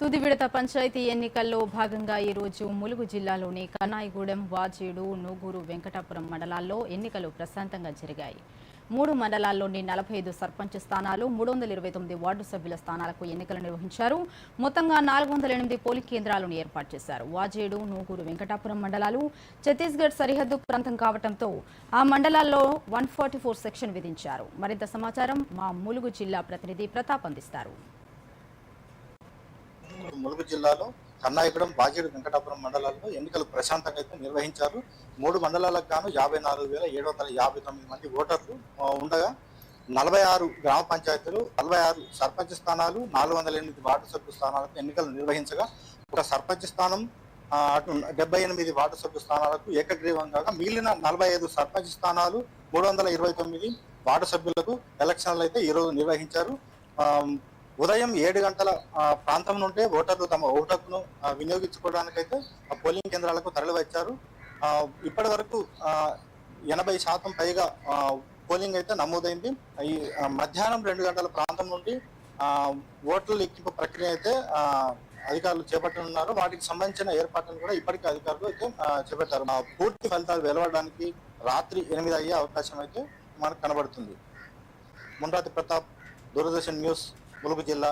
తుది విడత పంచాయతీ ఎన్నికల్లో భాగంగా ఈరోజు ములుగు జిల్లాలోని కన్నాయిగూడెం వాజేడు నూగూరు వెంకటాపురం మండలాల్లో ఎన్నికలు ప్రశాంతంగా జరిగాయి. మూడు మండలాల్లోని నలభై ఐదు సర్పంచ్ స్థానాలు మూడు వందల ఇరవై తొమ్మిది వార్డు సభ్యుల స్థానాలకు ఎన్నికలు నిర్వహించారు. మొత్తంగా నాలుగు వందల ఎనిమిది పోలింగ్ కేంద్రాలను ఏర్పాటు చేశారు. వాజేడు నూగూరు వెంకటాపురం మండలాలు ఛత్తీస్గఢ్ సరిహద్దు ప్రాంతం కావడంతో ఆ మండలాల్లో వన్ ఫార్టీ ఫోర్ సెక్షన్ విధించారు. మరింత సమాచారం మా ములుగు జిల్లా ప్రతినిధి ప్రతాప్ అందిస్తారు. ములుగు జిల్లాలో కన్నాయిగూడెం బాజేడు వెంకటాపురం మండలాల్లో ఎన్నికలు ప్రశాంతంగా అయితే నిర్వహించారు. మూడు మండలాలకు గాను యాభై నాలుగు వేల ఏడు వందల యాభై తొమ్మిది మంది ఓటర్లు ఉండగా నలభై ఆరు గ్రామ పంచాయతీలు నలభై ఆరు సర్పంచ్ స్థానాలు నాలుగు వందల ఎనిమిది వార్డు సభ్యు స్థానాలకు ఎన్నికలు నిర్వహించగా ఒక సర్పంచ్ స్థానం అటు డెబ్బై ఎనిమిది వార్డు సభ్యు స్థానాలకు ఏకగ్రీవంగా మిగిలిన నలభై ఐదు సర్పంచ్ స్థానాలు మూడు వందల ఇరవై తొమ్మిది వార్డు సభ్యులకు ఎలక్షన్లు అయితే ఈరోజు నిర్వహించారు. ఉదయం ఏడు గంటల ప్రాంతం నుండే ఓటర్లు తమ ఓటు ఆ, వినియోగించుకోవడానికైతే ఆ పోలింగ్ కేంద్రాలకు తరలివచ్చారు. ఇప్పటి వరకు ఎనభై శాతం పైగా పోలింగ్ అయితే నమోదైంది. ఈ మధ్యాహ్నం రెండు గంటల ప్రాంతం నుండి ఓట్ల లెక్కింపు ప్రక్రియ అయితే అధికారులు చేపట్టనున్నారు. వాటికి సంబంధించిన ఏర్పాట్లను కూడా ఇప్పటికే అధికారులు అయితే చేపట్టారు. పూర్తి ఫలితాలు వెలువడడానికి రాత్రి ఎనిమిది అయ్యే అవకాశం అయితే మనకు కనబడుతుంది. మున్రాతి ప్రతాప్ దూరదర్శన్ న్యూస్. ములుగు జిల్లా